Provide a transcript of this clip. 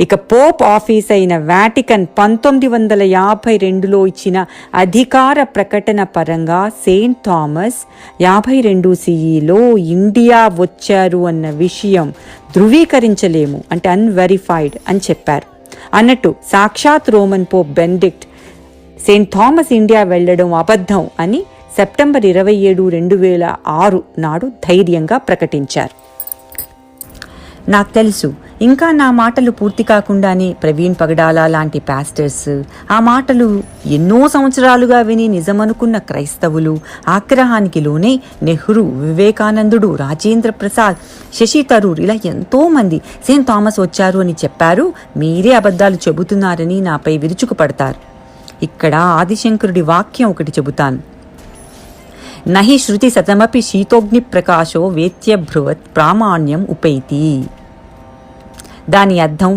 ఇక Pope office అయిన Vatican పంతొమ్మిది వందల యాభై రెండులో ఇచ్చిన అధికార ప్రకటన పరంగా సెయింట్ థామస్ యాభై రెండు సిఈలో ఇండియా వచ్చారు అన్న విషయం ధృవీకరించలేము అంటే అన్వెరిఫైడ్ అని చెప్పారు. అన్నట్టు సాక్షాత్ Roman Pope Benedict saint Thomas India వెళ్ళడం అబద్ధం అని సెప్టెంబర్ ఇరవై ఏడు రెండు వేల ఆరు నాడు ధైర్యంగా ప్రకటించారు. నాకు తెలుసు ఇంకా నా మాటలు పూర్తి కాకుండానే ప్రవీణ్ పగడాల లాంటి పాస్టర్స్ ఆ మాటలు ఎన్నో సంవత్సరాలుగా విని నిజమనుకున్న క్రైస్తవులు ఆగ్రహానికి లోనే నెహ్రూ వివేకానందుడు రాజేంద్ర ప్రసాద్ శశి తరూర్ ఇలా ఎంతోమంది సెయింట్ థామస్ వచ్చారు అని చెప్పారు. మీరే అబద్ధాలు చెబుతున్నారని నాపై విరుచుకుపడతారు. ఇక్కడ ఆదిశంకరుడి వాక్యం ఒకటి చెబుతాను. నహి శృతి శతమపి శీతోగ్ని ప్రకాశో వేత్యభ్రువత్ ప్రామాణ్యం ఉపైతి. దాని అర్థం